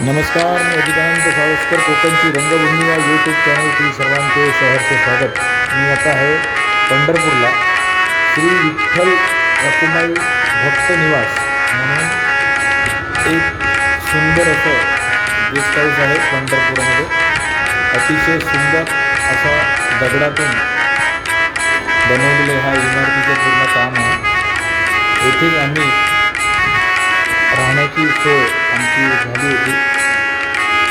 नमस्कार, मी अधिकांत सावस्कर, कोकणची रंगभूमी या यूट्यूब चॅनलतील सर्वांचे सहर्ष स्वागत. मी आता आहे पंढरपूरला. श्री विठ्ठल रकुमाई भक्त निवास म्हणून एक सुंदर असं गेस्ट हाऊस आहे पंढरपूरमध्ये. अतिशय सुंदर असा दगडातून बनवलेलं हा इमारतीचं पूर्ण काम आहे. येथेच आम्ही राहण्याची सोय आमची झाली होती.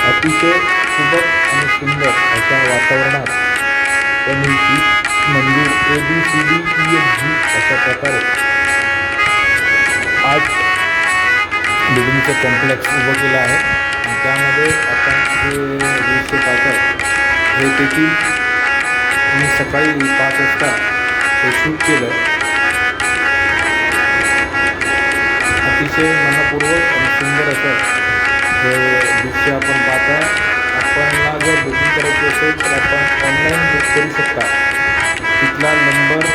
अतिशय सुबक आणि सुंदर अशा वातावरणात त्यांनी ही मंदिर A B C D E F G अशा प्रकारे आठ बिल्डिंगचं कॉम्प्लेक्स उभं केलं आहे. आणि त्यामध्ये आपण जे दृश्य पाहतात हे देखील मी सकाळी पाच वाजता ते शूट केलं. अतिशय मनपूर्वक सुंदर असं हे दृश्य आपण पाहता. आपण जर बुकिंग करायची असेल तर आपण ऑनलाईन बुक करू शकता. तिथला नंबर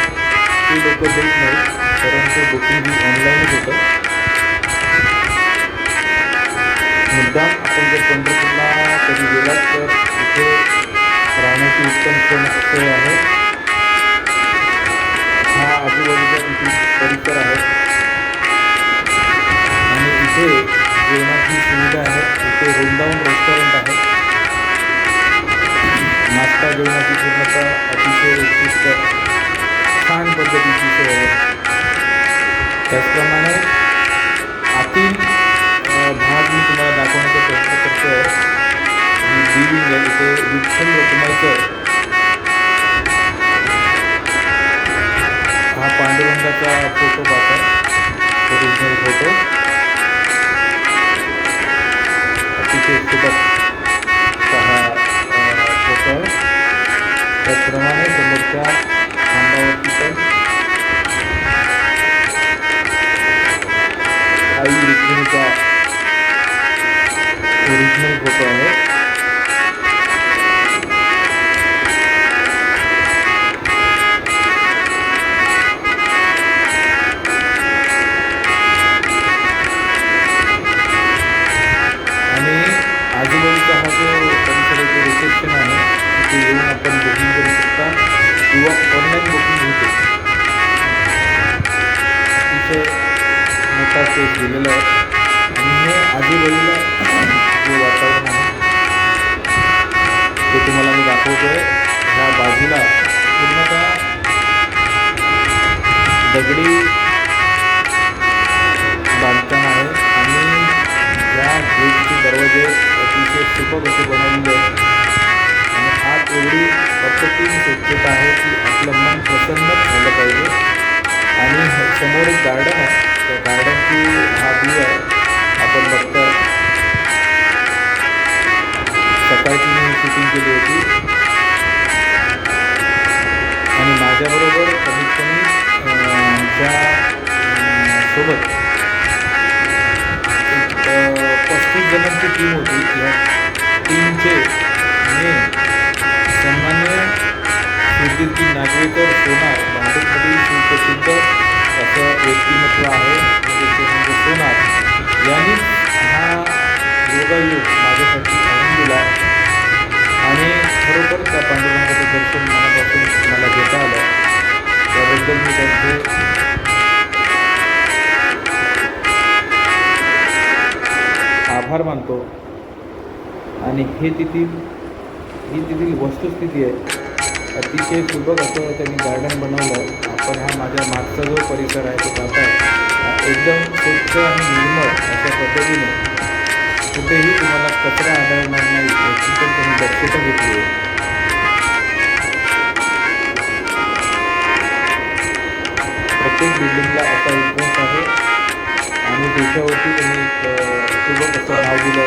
ती लोक देत नाहीत परंतु बुकिंग ही ऑनलाईनच होतं. मुद्दाम आपण जर पंढरपूरला कधी गेलात तर तिथे राहण्याची उत्तम सोय आहे. हा आजूबाजूचा तिथे परिसर आहे. आणि इथे रेस्टॉरंट आहे नाश्ता जेवणाची पूर्णता अतिशय उत्कृष्ट छान पद्धतीची सोय आहे त्याचप्रमाणे आतील भाग मी तुम्हाला दाखवण्याचा प्रयत्न करतो आहे ही बिल्डिंग आहे इथे विठ्ठल रकुमाईचं हा पांडुरंगाचा फोटो त्याचप्रमाणे समोरच्या खांबावरती पण आई रुक्मिणीचा हा व्ह्यू आहे आपण बघता सकाळची मी शूटिंग केली होती. आणि माझ्याबरोबर कमीत कमी त्या सोबत व्यक्तिमत्व आहे. म्हणजे ते म्हणजे सोनार यांनी हा योगायोग माझ्यासाठी आणून दिला. आणि खरोखर त्या पांडुरंगाचं दर्शन मनापासून मला घेता आलं. त्याबद्दल मी त्यांचे आभार मानतो. आणि हे तिथील ही तिथील वस्तुस्थिती आहे. अतिशय सुबक असं त्यांनी गार्डन बनवलं. पण हा माझ्या मागचा जो परिसर आहे तो पाहता एकदम स्वच्छ आणि निर्मळ अशा पद्धतीने कुठेही तुम्हाला कचरा आढळणार नाही याची पण तुम्ही दक्षता घेतली आहे. प्रत्येक बिल्डिंगला असा इतिहास आहे आणि त्याच्यावरती तुम्ही एक सुबक असं नाव दिलं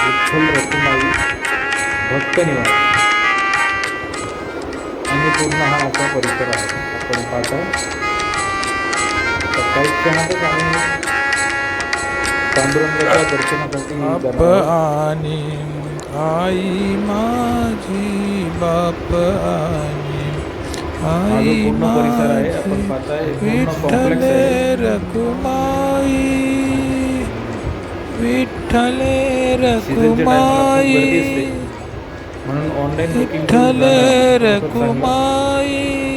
विठ्ठल रखुमाई भक्त निवास. आणि पूर्ण हा असा परिसर आहे. आपण पाहता काही क्षणातच आम्ही पांडुरंगाच्या दर्शनासाठी आई माझी बाप आई परिसर आहे. आपण पाहताय पूर्ण विठ्ठल. रकुमाई म्हणून ऑनलाईन विठ्ठले रकुमाई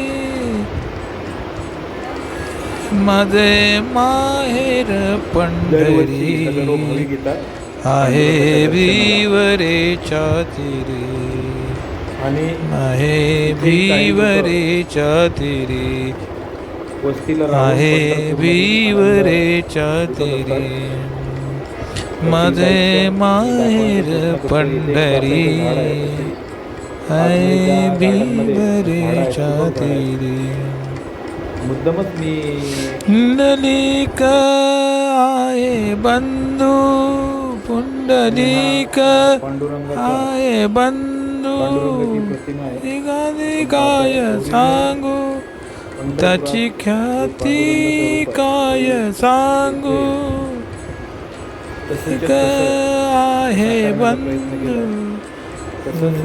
माझे माहेर पंढरी आहे भीवरेच्या तिरे. आणि आहे भीवरेच्या तिरे. आहे भीवरेच्या लुटत तिरे. माझे माहेर पंढरी. आहे. भीवरेच्या तिरे. मुद्दामच मी पुंडलिक आहे बंधू पुंडलिक आहे बंधू. निघाली काय सांगू? त्याची ख्याती काय सांगू? आहे बंधू. तसंच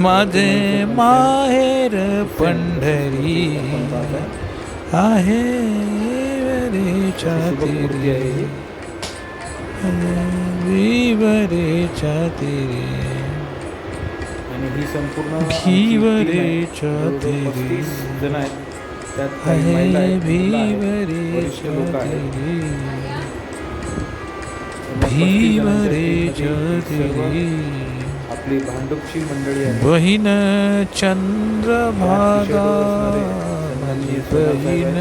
माझे माहेर पंढरी आहे विवरेच्या तिरे आणि ही संपूर्ण भीवरेच्या तिरे. 35 जण आहेत. त्यात काही महिला आहे आहेत. लोक आहेत. तिरे त्यांना 35 जणांच्या भीवरेच्या टीममध्ये सर्व तिरे आपली भांडुपची मंडळी आहे. बहीण चंद्रभागा बहीण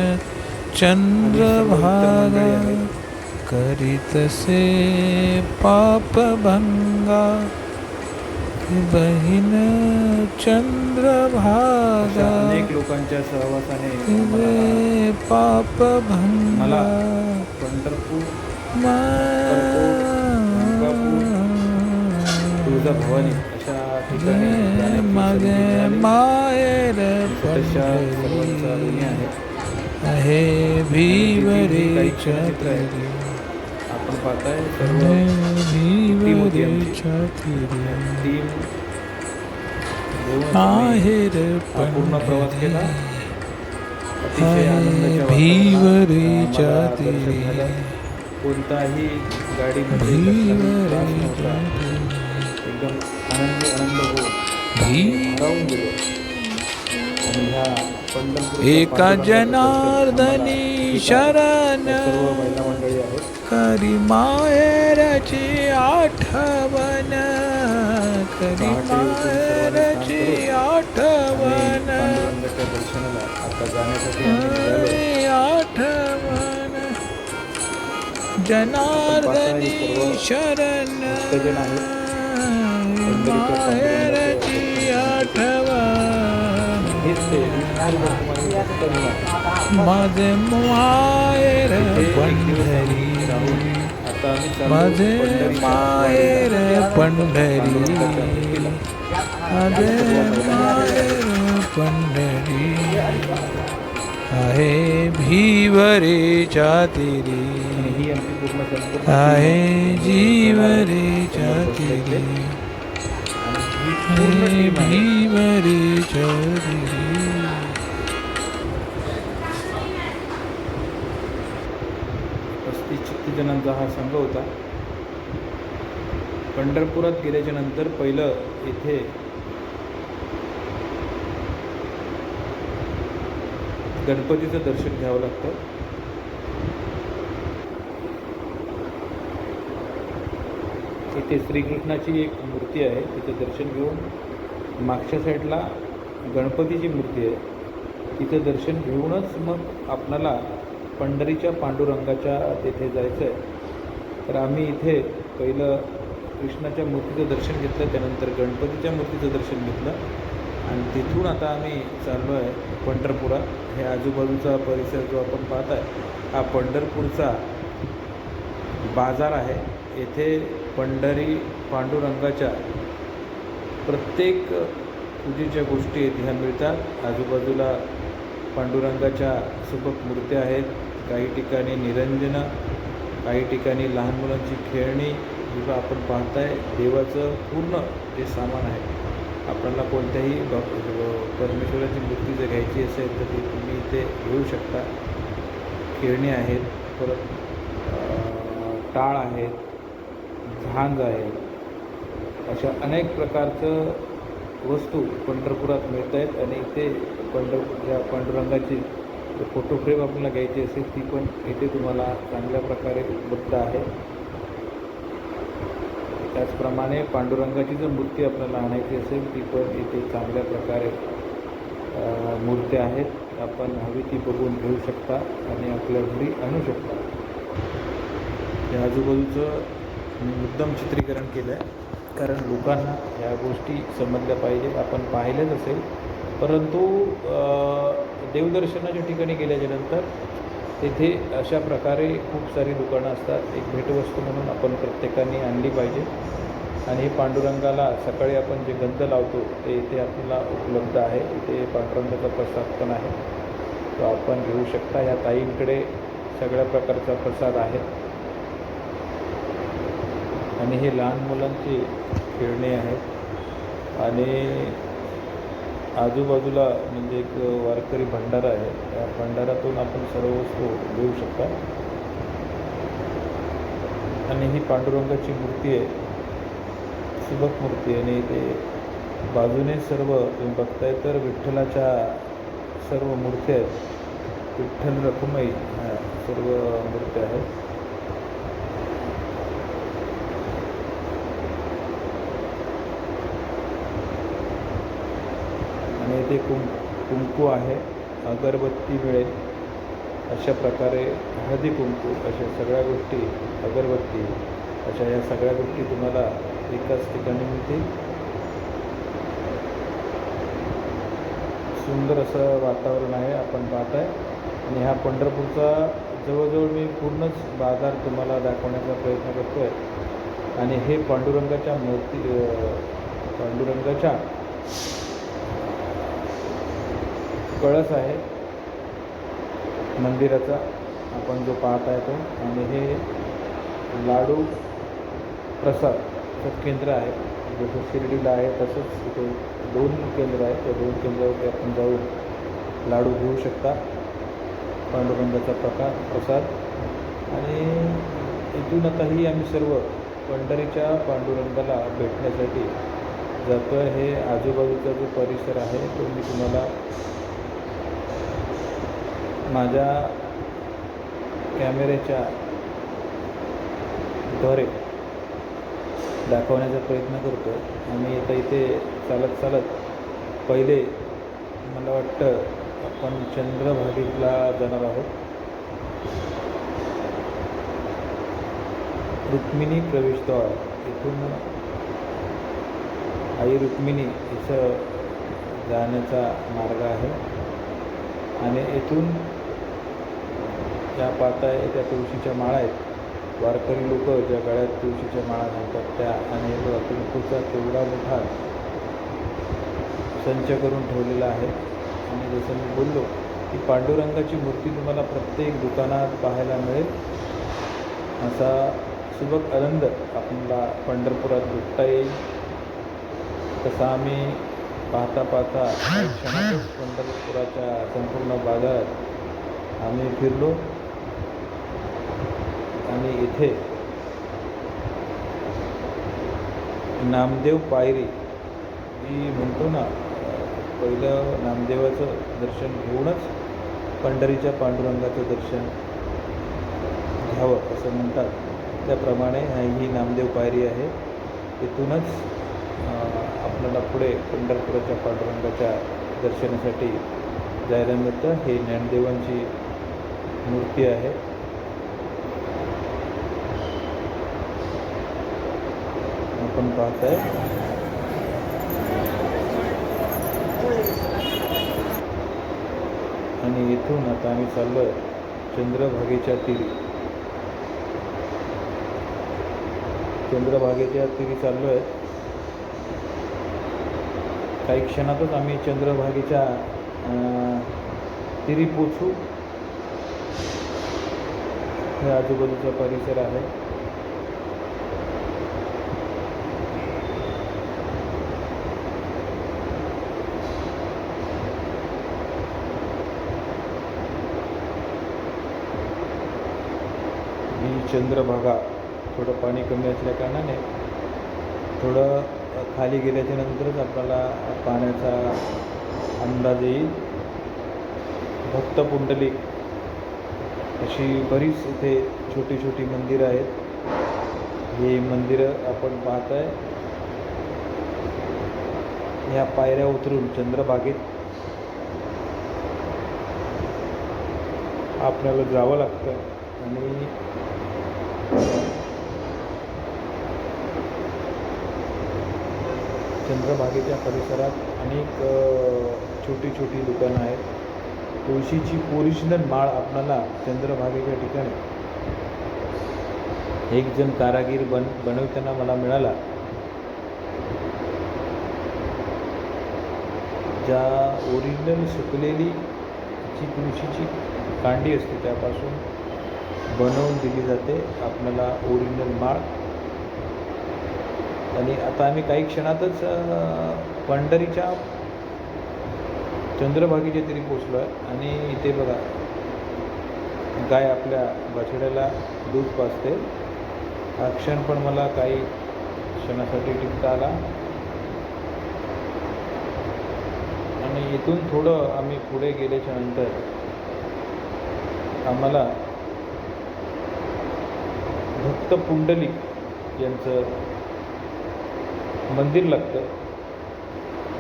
चंद्रभागा करीतसे पापभंगा बहीण चंद्रभागा अनेक लोकांच्या सहवासाने पापभंगा पंढरपूर तुळजा भवानी अशा ठिकाणी तशा सर्वांचा ऋणी आहे. आपण पाहताय सर्व टीम पूर्ण प्रवास केला. अतिशय आनंदाच्या दर्शन तिरे झालं. कोणताही गाडीमध्ये एकदम आनंदी आनंद हो. गेलो. आणि ह्या एका जनार्दनी शरण मला सर्व महिला मंडळी आहेत. करी माहेरची आठवण करी माहेरची आठवण. पांडुरंगाच्या दर्शनाला आता जाण्यासाठी आम्ही निघालो. आठवण. जनार्दनी शरण भक्तजन आहेत. माहेरची आठवण माझे माहेर पंढरी माझे माहेर पंढरी माझे माहेर पंढरी आहे भीवरेच्या तिरी आहे जीवरेच्या तिरी. पस्तीस छत्तीस जणांचा हा संघ होता. पंढरपुरात गेल्याच्यानंतर पहिलं इथे गणपतीचं दर्शन घ्यावं लागतं. इथे श्रीकृष्णाची एक मूर्ती आहे तिचं दर्शन घेऊन मागच्या साईडला गणपतीची मूर्ती आहे. तिथं दर्शन घेऊनच मग आपणाला पंढरीच्या पांडुरंगाच्या तेथे जायचं आहे. तर आम्ही इथे पहिलं कृष्णाच्या मूर्तीचं दर्शन घेतलं त्यानंतर गणपतीच्या मूर्तीचं दर्शन घेतलं. आणि तिथून आता आम्ही चाललो आहे पंढरपुरात हे आजूबाजूचा परिसर जो आपण पाहत आहे हा पंढरपूरचा बाजार आहे. येथे पंढरी पांडुरंगाच्या प्रत्येक पूजेच्या गोष्टी आहेत ह्या मिळतात. आजूबाजूला पांडुरंगाच्या सुबक मूर्त्या आहेत. काही ठिकाणी निरंजनं काही ठिकाणी लहान मुलांची खेळणी जेव्हा आपण पाहताय देवाचं पूर्ण जे सामान आहे. आपल्याला कोणत्याही परमेश्वराची मूर्ती जर घ्यायची असेल तर ती तुम्ही इथे घेऊ शकता. खेळणी आहेत परत टाळ आहेत. झांज आहे. अशा अनेक प्रकारचं वस्तू पंढरपुरात मिळत आहेत आणि इथे पंढरपूरच्या पांडुरंगाची फोटो फ्रेम आपल्याला घ्यायची असेल ती पण इथे तुम्हाला चांगल्या प्रकारे उपलब्ध आहे. त्याचप्रमाणे पांडुरंगाची जर मूर्ती आपल्याला आणायची असेल ती पण इथे चांगल्या प्रकारे मूर्त्या आहेत. आपण हवी ती बघून घेऊ शकता आणि आपल्या घरी आणू शकता. या आजूबाजूचं मी मुद्दाम चित्रीकरण केलं आहे कारण लोकांना ह्या गोष्टी समजल्या पाहिजेत. आपण पाहिलेच असेल. परंतु देवदर्शनाच्या ठिकाणी गेल्याच्यानंतर तेथे अशा प्रकारे खूप सारी दुकानं असतात. एक भेटवस्तू म्हणून आपण प्रत्येकाने आणली पाहिजे. आणि पांडुरंगाला सकाळी आपण जे गंध लावतो ते इथे आपल्याला उपलब्ध आहे. इथे पांडुरंगाचा प्रसाद पण आहे. तो आपण घेऊ शकता. या ताईंकडे सगळ्या प्रकारचा प्रसाद आहे. आणि हे लहान मुलांचे खेळणे आहेत. आणि आजूबाजूला म्हणजे एक वारकरी भंडारा आहे. त्या भंडारातून आपण सर्व वस्तू घेऊ शकता. आणि ही पांडुरंगाची मूर्ती आहे. सुबक मूर्ती आणि ते बाजूने सर्व तुम्ही बघताय तर विठ्ठलाच्या सर्व मूर्त्या आहेत. विठ्ठल रखुमाई ह्या सर्व मूर्त्या आहेत. ते कुं कुंकू आहे. अगरबत्ती मिळेल. अशा प्रकारे हळदी कुंकू अशा सगळ्या गोष्टी अगरबत्ती अशा या सगळ्या गोष्टी तुम्हाला एकाच ठिकाणी मिळतील. सुंदर असं वातावरण आहे आपण पाहत आहे आणि हा पंढरपूरचा जवळजवळ मी पूर्णच बाजार तुम्हाला दाखवण्याचा प्रयत्न करतो आहे आणि हे पांडुरंगाच्या मूर्ती पांडुरंगाच्या कळस आहे. मंदिराचा आपण जो पाहत आहे तो आणि हे लाडू प्रसादचं केंद्र आहे. जसं शिर्डीला आहे तसंच इथे दोन केंद्र आहेत. त्या दोन केंद्रावरती आपण जाऊन लाडू घेऊ शकता. पांडुरंगाचा प्रकार प्रसाद. आणि इथून आताही आम्ही सर्व पंढरीच्या पांडुरंगाला भेटण्यासाठी जातो आहे हे आजूबाजूचा जो परिसर आहे तो मी तुम्हाला माझ्या कॅमेऱ्याच्या द्वारे दाखवण्याचा प्रयत्न करतो आणि आता इथे चालत चालत पहिले मला वाटतं आपण चंद्रभागेला जाणार आहोत. रुक्मिणी प्रवेशद्वार. इथून आई रुक्मिणी इथं जाण्याचा मार्ग आहे. आणि इथून ज्या पाताय त्या तुळशीच्या माळा आहेत. वारकरी लोक ज्या गळ्यात तुळशीच्या माळा घालतात त्या आणि बघा तेवढा मोठा संच करून ठेवलेला आहे. आणि जसं मी बोललो की पांडुरंगाची मूर्ती तुम्हाला प्रत्येक दुकानात पाहायला मिळेल. असा सुबक आनंद आपल्याला पंढरपुरात भेटता येईल. तसा आम्ही पाहता पाहता क्षणातच पंढरपुराच्या संपूर्ण बाजारात आम्ही फिरलो. आणि इथे नामदेव पायरी. मी म्हणतो ना पहिलं नामदेवाचं दर्शन घेऊनच पंढरीच्या पांडुरंगाचं दर्शन घ्यावं असं म्हणतात. त्याप्रमाणे ही नामदेव पायरी आहे. इथूनच आपल्याला पुढे पंढरपुराच्या पांडुरंगाच्या दर्शनासाठी जायला मिळतं. हे ज्ञानदेवांची मूर्ती आहे. आपण पाहताय आणि इथून आता आम्ही चाललो चंद्रभागेच्या तिरी. चंद्रभागेच्या तिरी चाललो आहे काही क्षणातच आम्ही चंद्रभागेच्या तिरी पोचू. हे आजूबाजूचा परिसर आहे ही चंद्रभागा थोडं पाणी कमी असल्या कारणाने थोडं खाली गेल्याच्या नंतरच आपल्याला पाण्याचा अंदाज येईल. भक्त पुंडलिक अशी बरीच इथे छोटी छोटी मंदिरं आहेत. हे मंदिरं आपण पाहत आहे ह्या पायऱ्या उतरून चंद्रभागेत आपल्याला जावं लागतं आणि चंद्रभागेच्या परिसरात अनेक छोटी छोटी दुकानं आहेत. तुळशीची ओरिजिनल माळ आपणाला चंद्रभागेच्या ठिकाणी. एक जण कारागीर बन बनवताना मला मिळाला. ज्या ओरिजिनल सुकलेली जी तुळशीची कांडी असते त्यापासून बनवून दिली जाते. आपल्याला ओरिजिनल माळ. आणि आता आम्ही काही क्षणातच अ, पंढरीच्या चंद्रभागेच्या तरी पोचलो आहे आणि इथे बघा गाय आपल्या बछड्याला दूध पाजते. हा क्षण पण मला काही क्षणासाठी टिकता आला. आणि इथून थोडं आम्ही पुढे गेल्याच्यानंतर आम्हाला भक्त पुंडलिक यांचं मंदिर लागतं.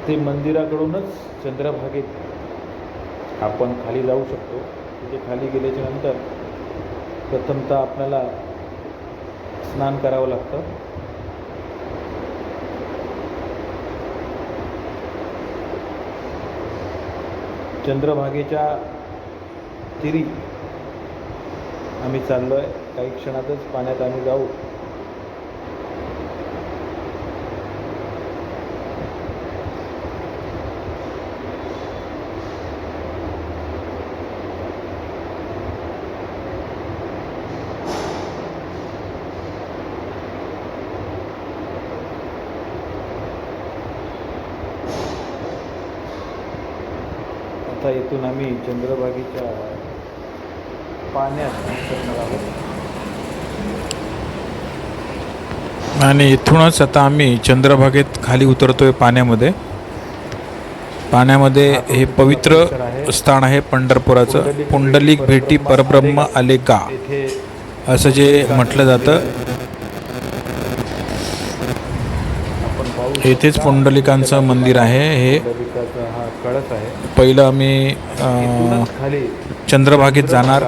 ते मंदिराकडूनच चंद्रभागेत आपण खाली जाऊ शकतो. तिथे खाली गेल्याच्यानंतर प्रथमतः आपल्याला स्नान करावं लागतं. चंद्रभागेच्या तिरी आम्ही चाललो आहे काही क्षणातच पाण्यात आम्ही जाऊ. आता इथून आम्ही चंद्रभागेच्या पाण्यात करणार आहोत. आणि इथूनच आता आम्ही चंद्रभागेत खाली उतरतोय पाण्यामध्ये. पाण्यामध्ये हे पवित्र स्थान आहे पंढरपुराचं. पुंडलिक भेटी परब्रह्म आले का असं जे म्हटलं जातं. येथेच पुंडलिकांचं मंदिर आहे. हे आहे पहिलं आम्ही चंद्रभागेत जाणार.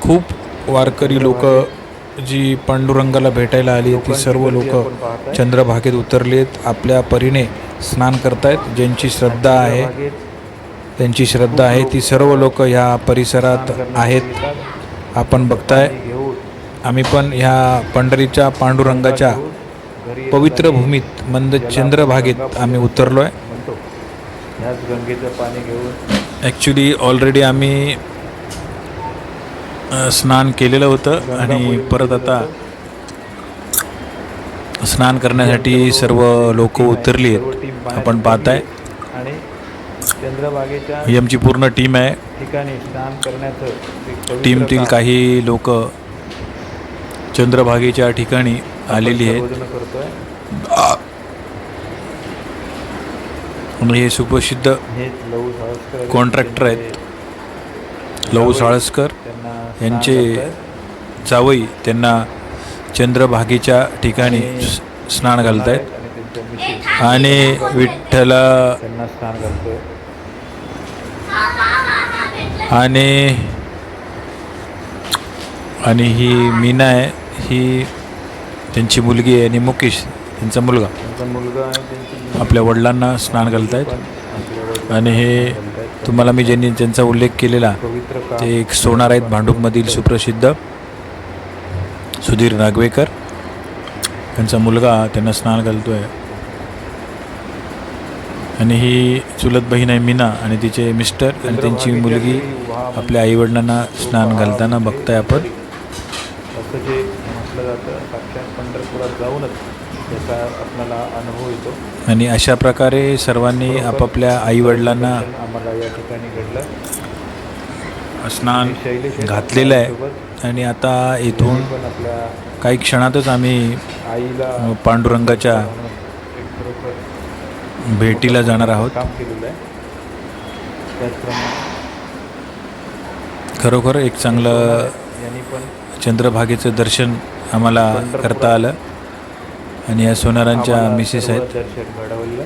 खूप वारकरी लोक जी पांडुरंगाला भेटायला आली ती सर्व लोक चंद्रभागेत उतरलेत. आपल्या परीने स्नान करतायत. ज्यांची श्रद्धा आहे त्यांची श्रद्धा आहे ती सर्व लोक ह्या परिसरात आहेत. आपण बघताय. आम्ही पण ह्या पंढरीच्या पांडुरंगाच्या पवित्र भूमीत मंद चंद्रभागेत आम्ही उतरलो आहे ॲक्च्युली ऑलरेडी आम्ही स्नान केलेलं होतं आणि परत आता स्नान करण्यासाठी सर्व लोक उतरली आहेत. आपण पाहताय. ही आमची पूर्ण टीम आहे. ठिकाणी स्नान पवित्र टीमतील काही लोक चंद्रभागेच्या ठिकाणी आलेली आहेत. हे सुप्रसिद्ध. कॉन्ट्रॅक्टर आहेत. लहू साळसकर. यांचे. जावई त्यांना चंद्रभागेच्या ठिकाणी स्नान घालतायत आणि त्यांच्या मिसेस आणि विठ्ठला त्यांना स्नान घालतोय आणि आणि ही मीना आहे ही त्यांची मुलगी आहे आणि मुकेश त्यांचा मुलगा त्यांचा मुलगा आणि त्यांची मुलगी आपल्या वडिलांना स्नान आपल्या वडिलांना आणि हे. तुम्हाला मी ज्यांनी ज्यांचा उल्लेख केलेला ते एक सोनार आहेत भांडूपमधील सुप्रसिद्ध सुधीर नागवेकर. त्यांचा मुलगा त्यांना स्नान घालतोय. आणि ही चुलत बहीण आहे मीना आणि तिचे मिस्टर आणि त्यांची मुलगी आपल्या आईवडिलांना स्नान घालताना बघताय आपण. असं जे म्हटलं जातं साक्षात पंढरपुरात जाऊनच त्याचा आपल्याला अनुभव येतो. आणि अशा प्रकारे सर्वांनी आपापल्या आईवडिलांना आम्हाला या ठिकाणी घडलं. स्नान घातलेलं आहे. आणि आता इथून काही क्षणातच आम्ही आईला पांडुरंगाच्या भेटीला जाणार आहोत. काम केलेलं आहे. त्याचप्रमाणे खरोखर एक चांगलं चंद्रभागेचं दर्शन आम्हाला करता आलं. आणि या सोनारांच्या मिसेस आहेत. दर्शन घडवलं.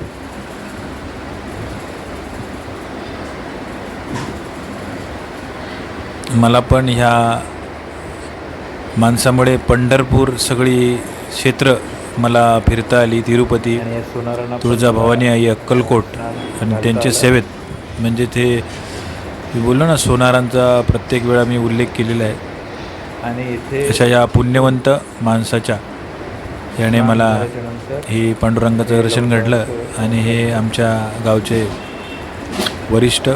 मला पण ह्या माणसामुळे पंढरपूर सगळी क्षेत्र मला फिरता आली तिरुपती पण तुळजाभवानी आई अक्कलकोट आणि त्यांच्या सेवेत. म्हणजे ते मी बोललो ना सोनारांचा प्रत्येक वेळा मी उल्लेख केलेला आहे. आणि अशा या पुण्यवंत माणसाच्या याने मला हे पांडुरंगाचं दर्शन घडलं आणि हे आमच्या गावचे वरिष्ठ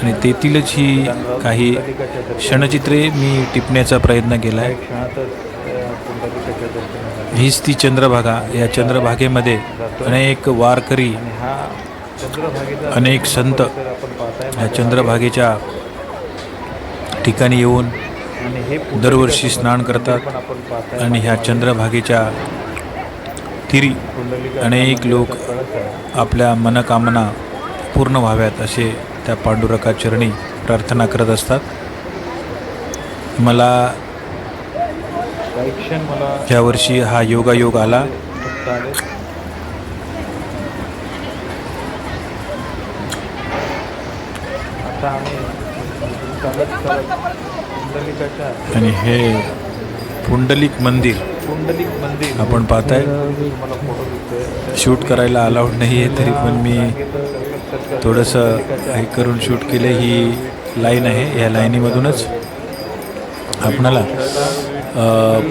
आणि तेथीलच ही काही क्षणचित्रे मी टिपण्याचा प्रयत्न केला आहे हीच ती चंद्रभागा. या चंद्रभागेमध्ये अनेक वारकरी अनेक संत या चंद्रभागेच्या ठिकाणी येऊन दरवर्षी स्नान करतात आणि ह्या चंद्रभागेच्या तिरी अनेक लोक. आपल्या मनकामना पूर्ण व्हाव्यात असे त्या पांडुरका चरणी प्रार्थना करत असतात. मला यावर्षी हा योगायोग आला फक्त आले आता आम्ही चालत चालत आणि हे पुंडलिक मंदिर पुंडलिक मंदिर. आपण पाहताय. शूट करायला अलाउड नाही आहे तरी पण मी थोडंसं हे करून शूट केलं. ही लाईन आहे या लाईनीमधूनच. आपणाला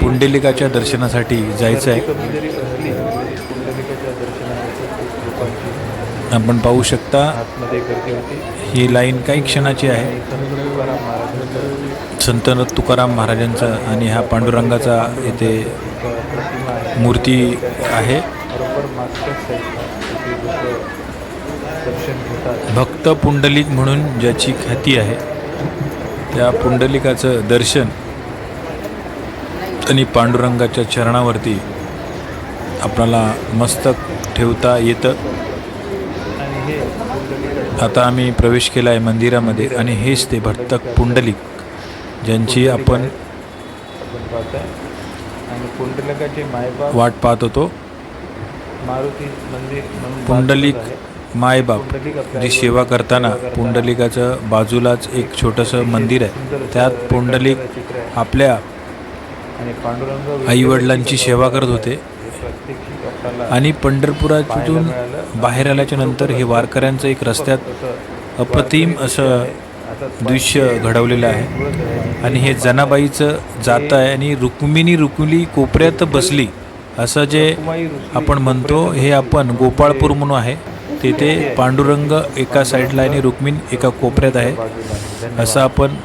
पुंडलिकाच्या दर्शनासाठी जायचं आहे आपण पाहू शकता. ही लाईन काही क्षणाची आहे. संत तुकाराम तुकाराम महाराजांचा आणि हा पांडुरंगाचा येथे मूर्ती आहे. भक्त पुंडलिक म्हणून ज्याची ख्याती आहे त्या पुंडलिकाचं दर्शन आणि पांडुरंगाच्या चरणावरती आपल्याला मस्तक ठेवता येतं. आता आम्ही प्रवेश केला आहे मंदिरामध्ये आणि हेच ते भक्तक पुंडलिक. ज्यांची आपण वाट पाहत होतो. मारुती मंदिर म्हणून पुंडलिक. मायबाप जी सेवा करताना पुंडलिकाचं बाजूलाच एक छोटंसं मंदिर आहे. त्यात पुंडलिक. आपल्या आईवडिलांची सेवा करत होते. आणि पंढरपुरातून बाहेर आल्याच्यानंतर हे वारकऱ्यांचं एक रस्त्यात अप्रतिम असं दृश्य घडवलेलं आहे. आणि हे जनाबाईचं जात आहे आणि रुक्मिणी रुक्मिणी कोपऱ्यात बसली. असं जे आपण म्हणतो हे आपण गोपाळपूर म्हणून आहे. तेथे पांडुरंग एका साईडला आणि रुक्मिण एका कोपऱ्यात आहे. असं आपण